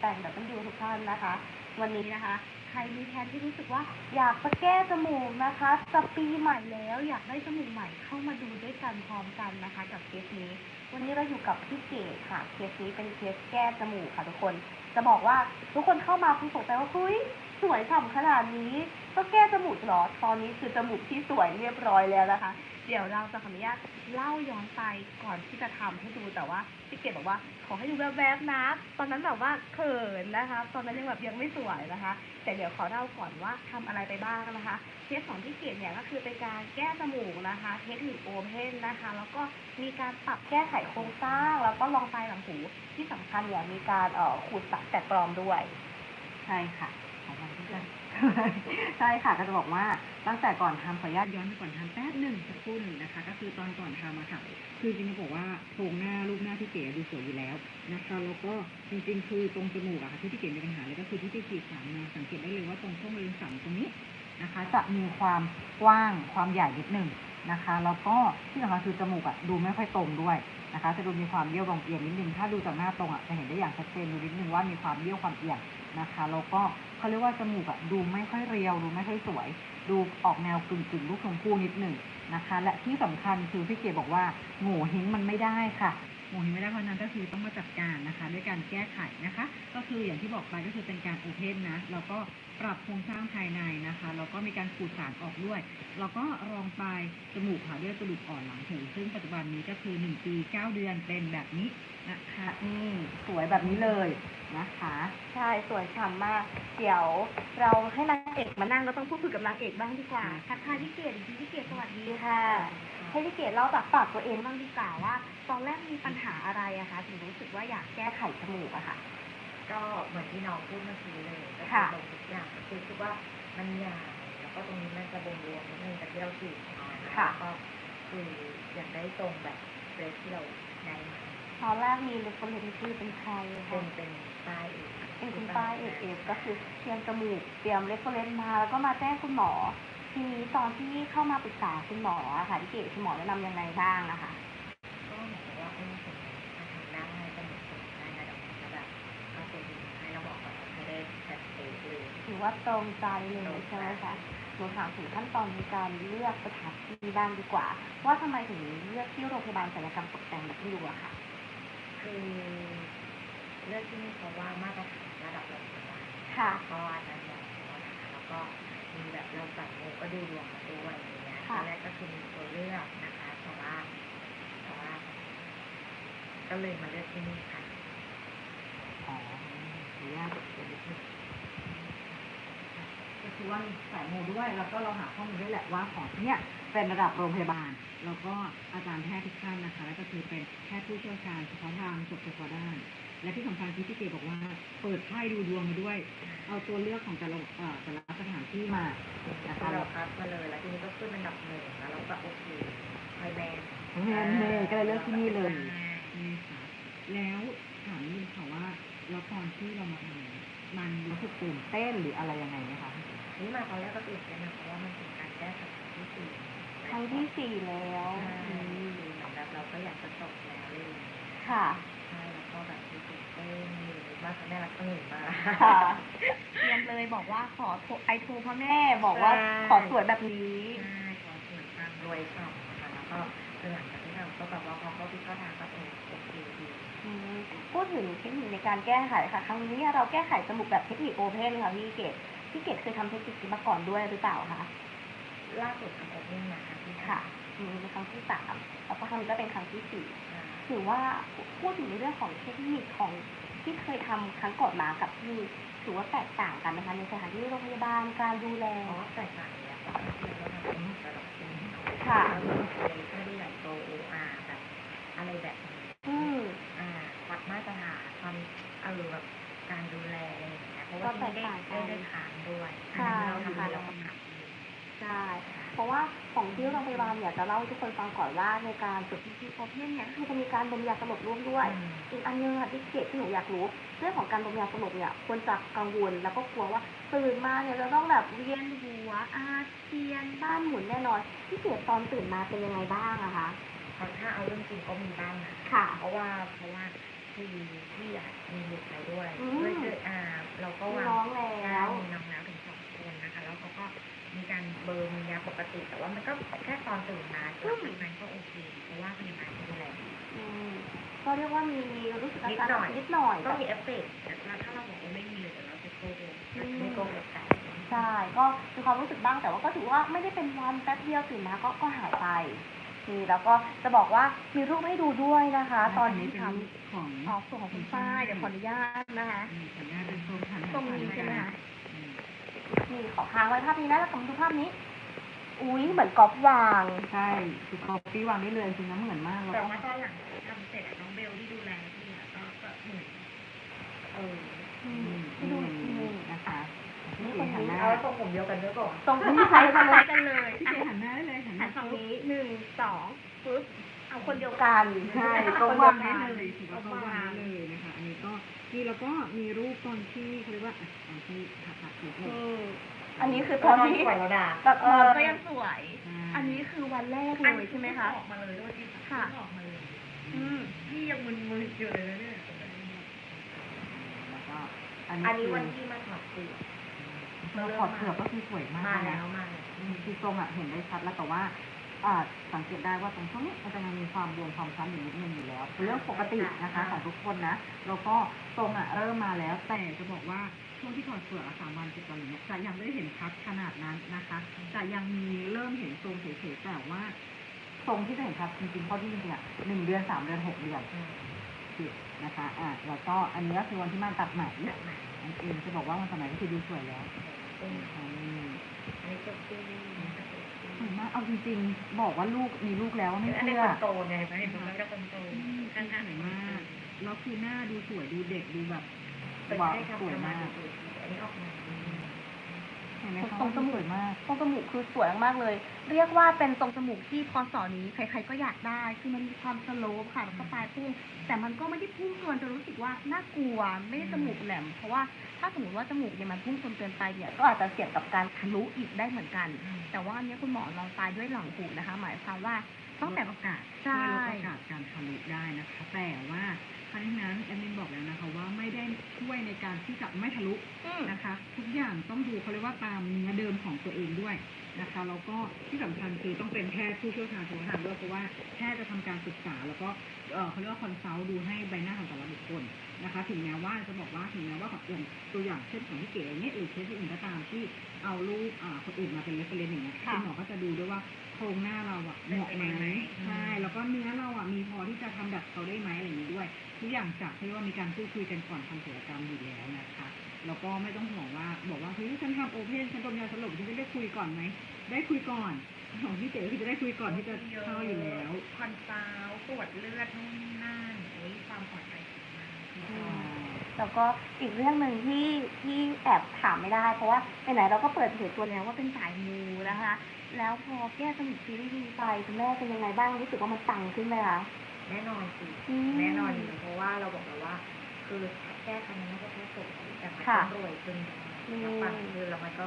แต่งแบบต้องดูทุกท่านนะคะ วันนี้นะคะ ใครมีแทนที่รู้สึกว่า อยากจะแก้จมูกนะคะจะปีใหม่แล้วอยากได้จมูกใหม่เข้ามาดูด้วยกันพร้อมกันนะคะกับเคสนี้ วันนี้เราอยู่กับพี่เก๋ค่ะเคสนี้เป็นเคสแก้จมูกค่ะทุกคน จะบอกว่าทุกคนเข้ามาคุณสงสัยว่าเฮ้ยสวยฉ่ำขนาดนี้ ก็แก้จมูกเหรอตอนนี้คือจมูกที่สวยเรียบร้อยแล้วนะคะ เดี๋ยวเราจะขออนุญาตเล่าย้อนไปก่อนที่จะทำให้ดูแต่ว่าพี่เกดบอกว่าขอให้ดูแวบๆนะ ตอนนั้นแบบว่าเขินนะคะ ตอนนั้นยังแบบยังไม่สวยนะคะ แต่เดี๋ยวขอเล่าก่อนว่าทำอะไรไปบ้างนะคะเคสของพี่เกดเนี่ยก็คือเป็นการแก้จมูกนะคะเทคนิคโอเพนนะคะ แล้วก็มีการปรับแก้ไขโครงสร้าง แล้วก็ลองปลายหลังหูที่สำคัญเนี่ยมีการเอ่อขูดสักแต่กรอมด้วย ใช่ค่ะขอความที่ะ ใช่ค่ะก็จะบอกว่าตั้งแต่ก่อนทำขออนุญาตย้อนไปก่อนทำแป๊บหนึ่งสักครู่หนึ่งนะคะ ก็คือตอนก่อนทำอะค่ะ คือจริงๆจะบอกว่าโครงหน้ารูปหน้าพี่เก๋ดูสวยอยู่แล้วนะคะแล้วก็จริงๆ คือตรงจมูกอะค่ะที่พี่เก๋มีปัญหาเลยก็คือที่พี่ฉีดสามมาสังเกตได้เลยว่าตรงช่วงริเวณสันตรงนี้นะคะ จะมีความกว้างความใหญ่นิดหนึ่งนะคะแล้วก็ที่สำคัญคือจมูกอะดูไม่ค่อยตรงด้วยนะคะจะดูมีความเบี้ยวบางเอียงนิดนึงถ้าดูจากหน้าตรงอะจะเห็นได้อย่างชัดเจนดูนิดนึงว่ามีความเบี้ยวความเอียง นะคะแล้วก็เขาเรียกว่าจมูกอะดูไม่ค่อยเรียวดูไม่ค่อยสวย ดูออกแนวกึ่งกึ่งลูกชมพู่นิดหนึ่งนะคะ และที่สำคัญคือพี่เก๋บอกว่าโง่เฮงมันไม่ได้ค่ะโง่เฮงไม่ได้เพราะฉะนั้นก็คือต้องมาจัดการนะคะ ด้วยการแก้ไขนะคะ ก็คืออย่างที่บอกไปก็คือเป็นการโอเพนนะแล้วก็ปรับโครงสร้างภายในนะคะแล้วก็มีการขูดสารออกด้วย แล้วก็รองปลายจมูกค่ะด้วยกระดูกอ่อนหลังหูซึ่งปัจจุบันนี้ก็คือ 1 ปี 9 เดือนเป็นแบบนี้นะคะนี่สวยแบบนี้เลยนะคะ ใช่สวยฉ่ำมาก เดี๋ยวเราให้นางเอกมานั่งเราต้องพูดคุยกับนางเอกบ้างดีกว่าทักทายพี่เกดอีกทีพี่เกดสวัสดีค่ะ ให้พี่เกดเล่าจากปากตัวเองบ้างดีกว่าว่า ตอนแรกมีปัญหาอะไรอะคะถึงรู้สึกว่าอยากแก้ไขจมูกอะค่ะ ก็เหมือนที่น้องพูดเมื่อกี้เลยก็ค่ะคือลงทุกอย่างก็คือคิดว่ามันยาวแล้วก็ตรงนี้มันจะบวมรวมนิดนึงแต่ที่เราฉีดมานะค่ะแล้วก็คืออยากได้ตรงแบบเรสที่เราได้มา ตอนแรกมีเลยคนเห็นชื่อเป็นใครเป็คะนเป็นป้ายอีกเป็นคุณป้าเอกเอกก็คือเตรียมจมูกเตรียมเรฟเฟรนซ์มาแล้วก็มาแจ้งคุณหมอ ทีนี้ตอนที่เข้ามาปรึกษาคุณหมออะค่ะพี่เกดคุณหมอแนะนำยังไงบ้างนะคะ ก็เหมือนกับว่าเออผมมาทำได้จมูกผมได้ระดับหนึ่งแล้วแบบก็คือให้เราบอกกับให้ได้แบบเป๊ะเลย ถือว่าตรงใจเลยใช่ไหมคะหนูถามถึงขั้นตอนในการเลือกสถานที่บ้างดีกว่า ว่าทำไมถึงเลือกที่โรงพยาบาลศัลยกรรมตกแต่งแบบที่ดูอะค่ะ คือเลือกที่นี่เพราะว่ามาตรฐานระดับโรงพยาบาลค่ะก็อาจารย์บอกนะคะแล้วก็มีแบบเราสั่งโมก็ดูดวงมาด้วยอย่างเงี้ยตค่ะ อนแรกก็คือมีตัวเลือกนะคะแต่ว่าแต่ว่า ก็เลยมาเลือกที่นี่ค่ะอ๋อขออนุญาตเดี๋ยวนิดนึงก็คือว่ามีสายมูด้วย แล้วก็เราหาข้อมูลด้วยแหละว่าของที่เนี่ย เป็นระดับโรงพยาบาล แล้วก็อาจารย์แพทย์ทุกท่านนะคะแล้วก็คือเป็นแพทย์ผู้เชี่ยวชาญเฉพาะทางจบเฉพาะด้าน และที่สำคัญคือพี่เกบอกว่า เปิดไพ่ดูดวงมาด้วย เอาตัวเลือกของแต่ละเอ่อแต่ละสถานที่มานะคะเราแล้วคัดมาเลยแล้วทีนี้ก็ขึ้นเป็นอันดับหนึ่งแล้วเราก็โอเคไฮแมนแม่แม่ก็เลยเลือกที่นี่เลยใช่นี่ค่ะแล้วถามนิดนึงค่ะว่าแล้วตอนที่เรามาทำเนี่ยมันรู้สึกตื่นเต้นหรืออะไรยังไงไหมคะ นี่มาตอนแรกก็ตื่นเต้นนะเพราะว่ามันเป็นการแก้ไขครั้งที่สี่ ครั้งที่สี่แล้วใช่อืมคือเหมือนแบบเราก็อยากจะจบแล้วเลย ค่ะ ใช่แล้วก็แบบมีตื่นเต้นมีมากแม่รักก็เหนื่อยมากค่ะเตรียมเลยบอกว่าขอโทรไอโทรพ่อแม่บอกว่าใช่ขอสวยแบบนี้ ใช่ขอสวยมากรวยฉ่ำนะคะแล้วก็หลังจากที่ทำก็แบบว่าพอเขาที่เข้าทางก็เออโอเคดีอืมพูดถึงเทคนิคในการแก้ไขค่ะ ครั้งนี้เนี่ยเราแก้ไขจมูกแบบเทคนิคโอเพนค่ะพี่เกดพี่เกดเคยทำเทคนิคนี้มาก่อนด้วยหรือเปล่าคะ ล่าสุดทำโอเพนมาค่ะที่ค่ะอืมเป็นครั้งที่สามแล้วก็ครั้งนี้ก็เป็นครั้งที่สี่อ่าถือว่าพูดถึงในเรื่องของเทคนิคของที่เคยทำครั้งก่อนมากับที่ถือว่าแตกต่างกันนะคะในสถานที่โรงพยาบาลการดูแลเพราะว่าแตกต่างเลยอะค่ะที่เราทำเป็นระดับเป็นค่ะแล้วก็เลยไม่ได้ใหญ่โตโออาร์แบบอะไรแบบนี้อืมอ่าวัดมาตรฐานความเออแบบการดูแลอะไรอย่างเงี้ยเพราะว่าที่ไม่ได้ก็แตกต่างกันได้ได้ทานด้วยใช่อันนี้เราทำค่ะเราก็ขับเองใช่เพราะว่าของที่โรงพยาบาลเนี่ยจะเล่าให้ทุกคนฟังก่อนว่าในการจดที่โอเพนเนี่ยก็คือจะมีการดมยาสลบร่วมด้วยอืมอีกอันหนึงค่ะที่เกดที่หนูอยากรู้ เรื่องของการดมยาสลบเนี่ยควรจะกังวลแล้วก็กลัวว่าตื่นมาเนี่ยจะต้องแบบเวียนหัวอาเจียนบ้านหมุนแน่นอนพี่เกดตอนตื่นมาเป็นยังไงบ้างอะคะเพราะถ้าเอาเรื่องจริงก็มีบ้างนะค่ะ เพราะว่าเพราะว่าคือที่อยากมีบุตรไปด้วยอืมด้วยคืออ่าเราก็มีวางน้องแล้วมีน้องแล้วถึงสองคนนะคะ แล้วเขาก็ มีการเบอร์มียาปกติ แต่ว่ามันก็แค่ตอนตื่นมาหลังจากนั้นก็โอเคเพราะว่าพยาบาลดูแลดีอืมก็เรียกว่ามีรู้สึกอานิดการหน่อยนิดหน่อยก็มีเอฟเฟกต์แต่ว่าถ้าเราบอกว่าไม่มีเลยเดี๋ยวเราจะโกหกไม่โกหกกันใช่ก็มีความรู้สึกบ้างแต่ว่าก็ถือว่าไม่ได้เป็นวันแป๊บเดียวตื่นมาก็ก็หายไปนี่แล้วก็จะบอกว่ามีรูปให้ดูด้วยนะคะ ตอนที่เป็นทรูปของำออกส่วนของคุณฝ้ายเดี๋ยวขออนุญาตนะคะอืมขออนุญาตเป็นทรงหันตรงนี้ใช่ไหมคะอืม นี่ขอค้างไว้ภาพนี้นะแล้วกลับมาดูภาพนี้ อุ้ยเหมือนกอล์ฟวาง ใช่คือคอปปี้วางได้เลยจริงนะเหมือนมากแล้วแต่ก็ว่าตอนหลังทำเสร็จอะน้องเบลที่ดูแลพี่อะก็ก็เหมือนเอออือืมมให้ดูอีกทีหนึงนะคะนี่พี่คนนี้เก๋หันหน้าเอาทรงผมเดียวกันด้วยก่อนตรงที่ใช้กันเลยกันเลยพี่เก๋หันหน้าได้เลยหันหหัน้านฝั่งปุ๊บนี้หนึ่งสองปึ๊บเอาคนเดียวกัน ใช่คก็นวางดีได้ยวกันเลยถือว่าเขาวางได้เลยนะคะอันนี้ ก็นี่แล้วก็มีรูปตอนที่เขาเรียกว่าอะตอนที่หักหักถูกอืมอันนี้คือตอนที่สวยแล้วด่าแบบเออก็ยังสวยใช่อันนี้คือวันแรกเลยใช่ไหมคะออกมาเลยด้วยที่ค่ะออกมาเลยอืมพี่ยังมึนๆอยู่เลยนะเนี่ยแล้วก็อัอันนนี้นี้คือวันที่มาถอดสูตรเราถอดเปลือกก็คือสวยมากมานะแล้วมาแล้วอืมคือทรงอะเห็นได้ชัดแล้วแต่ว่าอ่า สังเกตได้ว่าตรงช่วงนี้มันจะยังมีความบวมความช้ำอยู่นิดนึงอยู่แล้วเป็นเรื่องปกตินะคะของทุกคนนะแล้วก็ทรงอะเริ่มมาแล้ว แต่จะบอกว่าช่วงที่ถอดเปลือกอะสามวันเจ็ดวันอย่างเงี้ยจะยังไม่ได้เห็นชัดขนาดนั้นนะคะจะยังมีเริ่มเห็นทรงเฉยๆแต่ว่าทรงที่จะเห็นชัดจริงๆเพราะที่จริงๆอะหนึ่งเดือนสามเดือนหกเดือนอืมคือนะคะอะแล้วก็อันนี้ก็คือวันที่มันตัดไหมแบบไหนอันเองจะบอกว่าวันตัดไหมก็คือดูสวยแล้วอืมอืมอันนี้เซ็กซี่นะคะเซ็กซี่ สวยมากเอาจริงๆ บอกว่าลูกมีลูกแล้วไม่อันนี้เชื่อคนโตไงไหมเห็นไหมก็คนโตอืมข้างๆสวยมากแล้วคือหน้าดูสวยดูเด็กดูแบบเป็นว้าวให้สทำวยมามากดูอันนี้ออกมา เห็นไหมคะตรงจมูกสวยมากตรงจมูกคือสวยมากๆเลย เรียกว่าเป็นตรงจมูกที่พอสอนี้ใครๆก็อยากได้ คือมันมีความสโลปค่ะแล้วก็ปลายพุ่ง แต่มันก็ไม่ได้พุ่งเกินจนรู้สึกว่าน่ากลัว ไม่ได้จมูกแหลม เพราะว่าถ้าสมมติว่าจมูกเนี่ยมันพุ่งจนเกินไปเนี่ยก็อาจจะเสี่ยงกับการทะลุอีกได้เหมือนกัน แต่ว่าอันนี้คุณหมอลองตายด้วยหลังหูนะคะ หมายความว่าตั้งแต่ลดโอกาสใช่ช่วยลดโอกาสการทะลุได้นะคะแต่ว่าครั้งนั้นแอดมินบอกแล้ว การที่จะไม่ทะลุอืมนะคะ ทุกอย่างต้องดูเขาเรียกว่าตามเนื้อเดิมของตัวเองด้วย นะคะแล้วก็ที่สำคัญคือต้องเป็นแพทย์ผู้เชี่ยวชาญเฉพาะทางด้วยเพราะว่าแพทย์จะทำการศึกษา แล้วก็เอ่อเขาเรียกว่าคอนซัลท์ดูให้ใบหน้าของแต่ละบุคคลนะคะ ถึงแม้ว่าจะบอกว่าถึงแม้ว่าของอย่างตัวอย่างเช่นของพี่เก๋อย่างเงี้ยหรือเคสอื่นก็ตามที่เอารูปอ่าคนอื่นมาเป็นเรฟเฟรนซ์อย่างเงี้ยค่ะคุณหมอก็จะดูด้วยว่าโครงหน้าเราอะเหมาะไหมใช่แล้วก็เนื้อเราอะมีพอที่จะทำแบบเขาได้ไหมอะไรอย่างนี้ด้วยทุกอย่างจากที่ว่ามีการพูดคุยกันก่อนทำศัลยกรรมอยู่แล้วนะคะแล้วก็ไม่ต้องห่วงว่าบอกว่าเฮ้ยฉันทำโอเพนฉันดมยาสลบฉันจะได้คุยก่อนไหมได้คุยก่อนของพี่เก๋คือจะได้คุยก่อนที่จะเข้าอยู่แล้วคอนซาวตรวจเลือดนู่นนี่นั่นโอ้ยความปลอดภัยสูงมากแล้วก็อีกเรื่องหนึ่งที่ที่แอบถามไม่ได้ เพราะว่าไหนๆเราก็เปิดเผยตัวแล้วว่าเป็นสายมูนะคะ แล้วพอแก้สมุดซีรีส์ไปคุณแม่เป็นยังไงบ้างรู้สึกว่ามันตังขึ้นไหมคะแน่นอนสิอืมแน่นอนอยู่เพราะว่าเราบอกแล้วว่า คือแก้ครั้งนี้ไม่ใช่แค่สวยแต่มันค่ะต้องรวยขึ้นอืมแล้วปังคือแล้วมันก็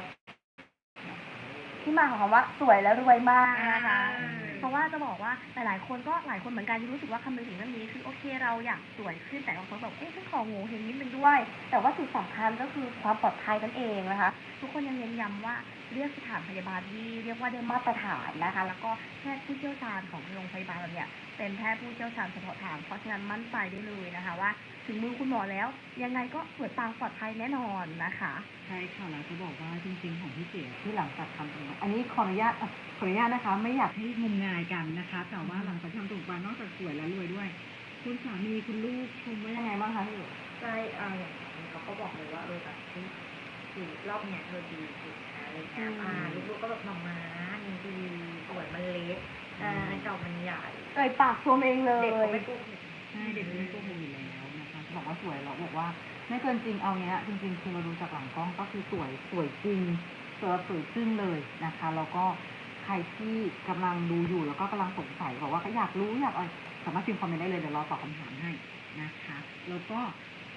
ที่มาของคำว่าสวยแล้วรวยมากนะคะอ่าเพราะว่าจะบอกว่าหลายๆคนก็หลายคนเหมือนกันที่รู้สึกว่าคำนึงถึงเรื่องนี้คือโอเคเราอยากสวยขึ้นแต่บางคนบอกเอ๊ะฉันขอโง่เฮงนิดนึงด้วย แต่ว่าสิ่งสำคัญก็คือความปลอดภัยนั่นเองนะคะ ทุกคนยังเน้นย้ำว่าเลือกสถานพยาบาลที่เรียกว่าได้มาตรฐานนะคะ แล้วก็แพทย์ผู้เชี่ยวชาญของโรงพยาบาลเราเนี่ยเป็นแพทย์ผู้เชี่ยวชาญเฉพาะทางเพราะฉะนั้นมั่นใจได้เลยนะคะ ว่า ถึงมือคุณหมอแล้ว ยังไงก็สวยปังปลอดภัยแน่นอนนะคะ ใช่ค่ะแล้วจะบอกว่าจริง ๆ ของพี่เก๋ที่หลังจากทำตรงนี้อันนี้ขออนุญาตอะขออนุญาตนะคะ ไม่อยากให้งมงายกันนะคะ แต่ว่าหลังจากทำตรงไปนอกจากสวยแล้วรวยด้วย คุณสามีคุณลูกชมว่ายังไงบ้างคะพี่เก๋ใช่เอ่าอย่างนี้เขาก็บอกเลยว่าเออแบบที่คือรอบเนี้ยเธอดีสุดนะ อะไรเงี้ยอ่าลูกๆก็แบบมาม้านี่ดีสวยมันเล็กอ่าจอมันใหญ่เอ่ยปากชมเองเลเด็กเขายไม่กู้ผิดใช่เด็กไม่โกหกอยู่แล้วนะคะจะบอกว่าสวยเราบอกว่าไม่เกินจริงเอาเนี้ยจริงๆคือเราดูจากหลังกล้องก็คือสวยสวยจริงสวยแบบสวยจริงเลยนะคะแล้วก็ใครที่กำลังดูอยู่แล้วก็กำลังสงสัยบอกว่าก็อยากรู้อยากอะไรสามารถพิมพ์คอมเมนต์ได้เลยเดี๋ยวเราตอบคำถามให้นะคะ แล้วก็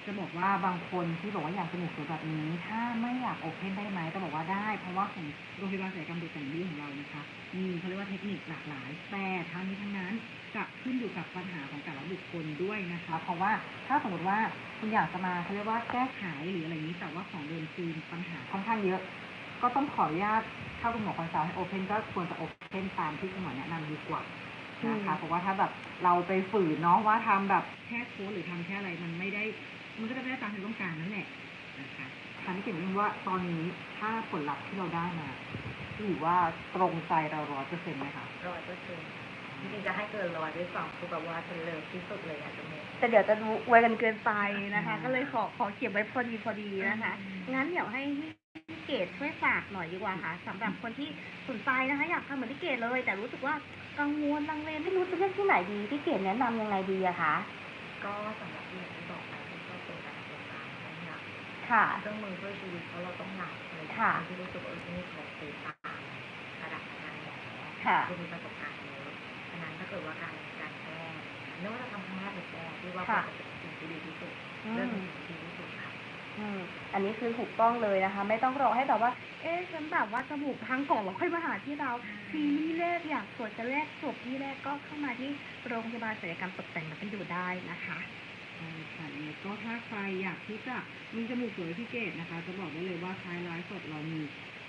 จะบอกว่าบางคนที่บอกว่าอยากจมูกสวยแบบนี้ ถ้าไม่อยากโอเพนได้ไหมก็บอกว่าได้เพราะว่า ของโรงพยาบาลศัลยกรรมตกแต่งดีของเรานะคะมีเขาเรียกว่าเทคนิคหลากหลาย แต่ทั้งนี้ทั้งนั้นจะขึ้นอยู่กับปัญหาของแต่ละบุคคลด้วยนะคะ เพราะว่าถ้าสมมติว่าคุณอยากจะมาเขาเรียกว่าแก้ไขหรืออะไรนี้แต่ว่าของเดิมคือปัญหาค่อนข้างเยอะ ก็ต้องขออนุญาตถ้าคุณหมอคอนซัลท์ให้โอเพนก็ควรจะโอเพนตามที่คุณหมอแนะนำดีกว่านะคะเพราะว่าถ้าแบบเราไปฝืนเนาะว่าทำแบบแค่โค้ดหรือทำแค่อะไรมันไม่ได้ มันก็จะไม่ได้ตามที่ต้องการนั่นแหละนะคะ ทำให้เห็นว่าตอนนี้ถ้าผลลัพธ์ที่เราได้มาถือว่าตรงใจเราร้อยเปอร์เซ็นต์ไหมคะร้อยเปอร์เซ็นต์จริงๆจะให้เกินร้อยด้วยซ้ำคือแบบว่าเป็นเลิฟที่สุดเลยอะจมูกแต่เดี๋ยวจะดูไวยกันเกินไปนะคะอืมก็เลยขอขอเก็บไว้พอดีพอดีนะคะ งั้นเดี๋ยวให้พี่เกดช่วยฝากหน่อยดีกว่าค่ะสำหรับคนที่สนใจนะคะ อยากทำเหมือนพี่เกดเลย แต่รู้สึกว่ากังวลลังเลไม่รู้จะเลือกที่ไหนดีพี่เกดแนะนำยังไงดีอะคะก็สำหรับ ค่ะ เครื่องมือช่วยชีวิตเพราะเราต้องหลับเลยค่ะ ที่รู้สึกว่าเออที่นี่เขาตีตามระดับงานหมอค่ะ คือมีประสบการณ์เยอะฉะนั้นถ้าเกิดว่าการการแก้ไม่ว่าจะทำครั้งแรกหรือแก้ที่ว่าค่ะเป็นสิ่งที่ดีที่สุดอืเรื่องมที่ดีที่สุดค่ะ อืมอันนี้คือถูกต้องเลยนะคะ ไม่ต้องรอให้แบบว่า เอ๊ะฉันแบบว่าจมูกพังก่อนแล้วค่อยมาหาที่เราซีรีส์แรกอยากตรวจจะแรกจบที่แรกก็เข้ามาที่โรงพยาบาลศัลยกรรมตกแต่งมันอยู่ได้นะคะใช่ค่ะยังไง ก็ถ้าใครอยากที่จะมีจมูกสวยพี่เกดนะคะ จะบอกได้เลยว่าท้ายไลฟ์สดเรามี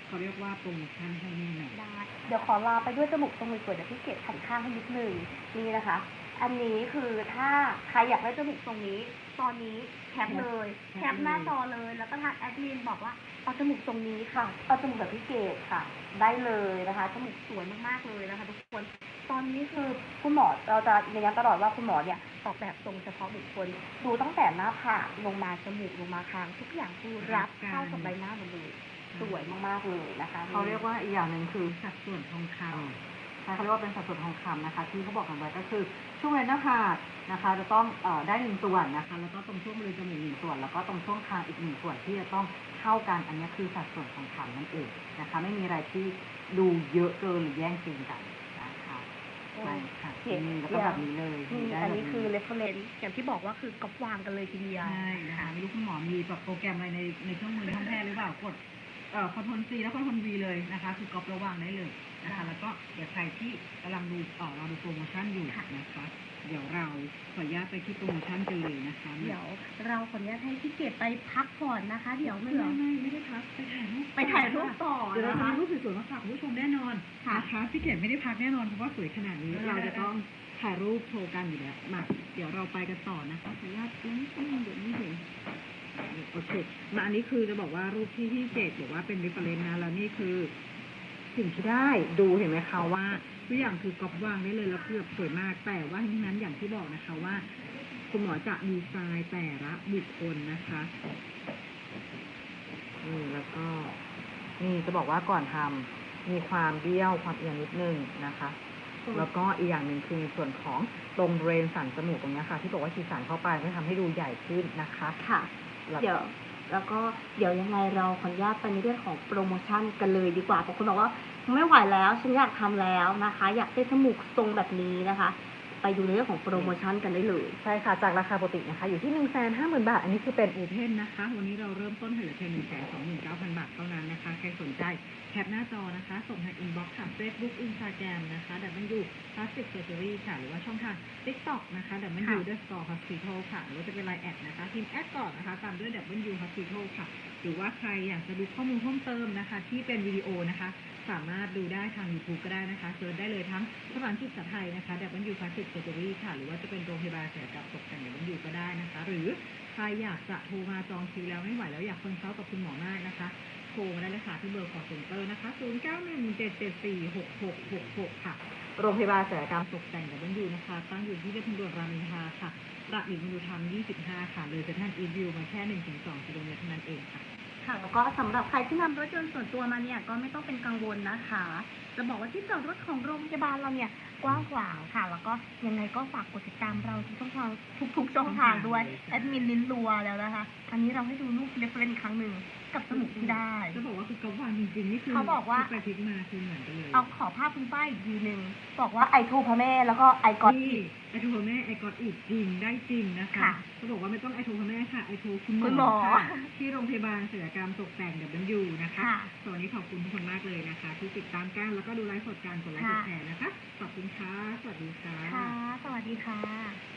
เขาเรียกว่าโปรโมชั่นให้แน่นอนได้เดี๋ยวขอลาไปด้วยจมูกตรงสวยๆเดี๋ยวพี่เกดหันข้างให้นิดนึงนี่นะคะ อันนี้คือถ้าใครอยากได้จมูกตรงนี้ ตอนนี้แคปเลยแคปแคปหน้าจอเลยแล้วก็ทางแอดมินบอกว่า เอาจมูกตรงนี้ค่ะ เอาจมูกแบบพี่เกดค่ะ ได้เลยนะคะ จมูกสวยมากๆเลยนะคะทุกคน ตอนนี้คือคุณหมอเราจะยืนยันตลอดว่าคุณหมอเนี่ยออกแบบทรงเฉพาะบุคคล ดูตั้งแต่หน้าผากลงมาจมูกลงมาคาง ทุกอย่างคือรับเข้ากับใบหน้าหมดเลยสวยมากๆเลยนะคะเขาเรียกว่าอีกอย่างหนึ่งคือสัดส่วนทองคำใช่เขาเรียกว่าเป็นสัดส่วนทองคำนะคะ ที่เขาบอกกันไว้ก็คือ ช่วงบริเวณหน้าผากนะคะจะต้องเอ่อได้หนึ่งส่วนนะคะ แล้วก็ตรงช่วงบริเวณจมูกหนึ่งส่วน แล้วก็ตรงช่วงคางอีกหนึ่งส่วนที่จะต้องเท่ากันอันนี้คือสัดส่วนทองคำนั่นเองนะคะ ไม่มีอะไรที่ดูเยอะเกินหรือแย่งซีนกันนะคะใช่ค่ะเห็นนี่แล้วก็แบบนี้เลยนี่ได้อันแบบนี้คือ reference อย่างที่บอกว่าคือกอบวางกันเลยทีเดียวใช่นะคะไม่รู้คุณหมอมีแบบโปรแกรมอะไรในในเครื่องมือในห้องแพทย์หรือเปล่ากดเอ่อ คอนโทรลซีแล้วคอนโทรลวีเลยนะคะ คือกรอบระวางได้เลยนะคะ แล้วก็เดี๋ยวใครที่กำลังดูเอ่อเราดูโปรโมชั่นอยู่นะคะ เดี๋ยวเราขออนุญาตไปที่โปรโมชั่นกันเลยนะคะเดี๋ยวเราขออนุญาตให้พี่เกดไปพักก่อนนะคะ เดี๋ยวไม่เผื่อไม่ไม่ได้พักไปถ่ายรูปไปถ่ายรูปต่อเดี๋ยวเรานะจะคะมีรูปสวยๆมาฝากคุณผู้ชมแน่นอนค่ะนะคะพี่เกดไม่ได้พักแน่นอนเพราะว่าสวยขนาดนี้เราจะต้องถ่ายรูปโชว์กันอยู่แล้วมาเดี๋ยวเราไปกันต่อนะคะขออนุญาตนิดนึงเดี๋ยวไม่เห็นโอเคมาอันนี้คือจะบอกว่ารูปที่พี่เจดบอกว่าเป็น reference นะแล้วนี่คือสิ่งที่ได้ดูเห็นไหมคะว่าทุกอย่างคือกรอบวางได้เลยแล้วคือแบบสวยมากแต่ว่าทั้งนั้นอย่างที่บอกนะคะว่า คุณหมอจะดีไซน์แต่ละบุคคลนะคะนี่แล้วก็นี่จะบอกว่าก่อนทำมีความเบี้ยวความเอียงนิดนึงนะคะ แล้วก็อีกอย่างหนึ่งคือในส่วนของตรงบริเวณสันจมูกตรงเนี้ยค่ะ ที่บอกว่าฉีดสารเข้าไปเพื่อทำให้ดูใหญ่ขึ้นนะคะ ค่ะแล้ว เดี๋ยวแล้วก็เดี๋ยวยังไงเราขออนุญาตไปในเรื่องของโปรโมชั่นกันเลยดีกว่าเพราะคุณบอกว่าไม่ไหวแล้วฉันอยากทำแล้วนะคะ อยากได้จมูกทรงแบบนี้นะคะ ไปดูในเรื่องของโปรโมชั่นกันได้เลยใช่ค่ะจากราคาปกตินะคะ อยู่ที่หนึ่งแสนห้าหมื่นบาท อันนี้คือเป็นอูเพนนะคะ วันนี้เราเริ่มต้นให้เหลือเพียงหนึ่งแสนสองหมื่นเก้าพันบาทเท่านั้นนะคะใครสนใจ แคปหน้าจอนะคะ ส่งทางอินบ็อกซ์ค่ะ Facebook Instagram นะคะดับเบิลยูพลาสติกเซอร์เจอรี่ค่ะ หรือว่าช่องทาง TikTok นะคะดับเบิลยูค่ะเดอะสตอร์ฮอสพิทอลค่ะหรือว่าจะเป็นไลน์แอดนะคะพิมพ์แอดก่อนนะคะตามด้วยดับเบิลยูฮอสพิทอลค่ะ หรือว่าใครอยากจะดูข้อมูลเพิ่มเติมนะคะ ที่เป็นวิดีโอนะคะ สามารถดูได้ทาง YouTube ก็ได้นะคะเซิร์ชได้เลยทั้งสถานจิตไทยนะคะ W Plastic Surgery ค่ะ หรือว่าจะเป็นโรงพยาบาลศัลยกรรมตกแต่ง W ก็ได้นะคะ หรือใครอยากจะโทรมาจองคิวแล้วไม่ไหวแล้วอยากคอนซัลท์กับคุณหมอมากนะคะ โทรมาได้เลยค่ะที่เบอร์ call center นะคะ 0917746666 ค่ะ โรงพยาบาลศัลยกรรมตกแต่ง W นะคะ ตั้งอยู่ที่เรียบทางด่วนรามอินทราค่ะระบิดมนุธรรม25 ค่ะ เลยจะท่านอีวิวมาแค่ 1-2กิโลเมตรเท่านั้นเองค่ะค่ะแล้วก็สำหรับใครที่นำรถยนต์ส่วนตัวมาเนี่ยก็ไม่ต้องเป็นกังวลนะคะ จะบอกว่าที่จอดรถของโรงพยาบาลเราเนี่ย กว้างขวางค่ะ แล้วก็ยังไงก็ฝากกดติดตามเราทุกช่องทางทุกๆช่องทางด้วยแอดมินลิ้นรัวแล้วนะคะอันนี้เราให้ดูรูปเรฟเฟรนอีกครั้งหนึ่งกับจมูกที่ได้ จะบอกว่าคือก๊อปวางจริงๆนี่คือเขาบอกว่า พลิไปพลิกมาคือเหมือนกันเลยเอาขอภาพคุณป้าอีกทีหนึ่งบอกว่าไอทูพระแม่แล้วก็ไอกอดนี่ไอโทรแม่ไอกอดอีกจริงได้จริงนะคะค่ะเขาบอกว่าไม่ต้องไอโทรแม่ค่ะไอโทรคุณคุณหหมมออค่ะที่โรงพยาบาลศิลปกรรมตกแต่งเดบันยูนะคะค่ะสวัสดีขอบคุณทุกคนมากเลยนะคะ ที่ติดตามกันแล้วก็ดูไลฟ์สดการกดไลค์กดค่ะแชร์นะคะขอบคุณค่ะ สวัสดีค่ะ ค่ะ สวัสดีค่ะ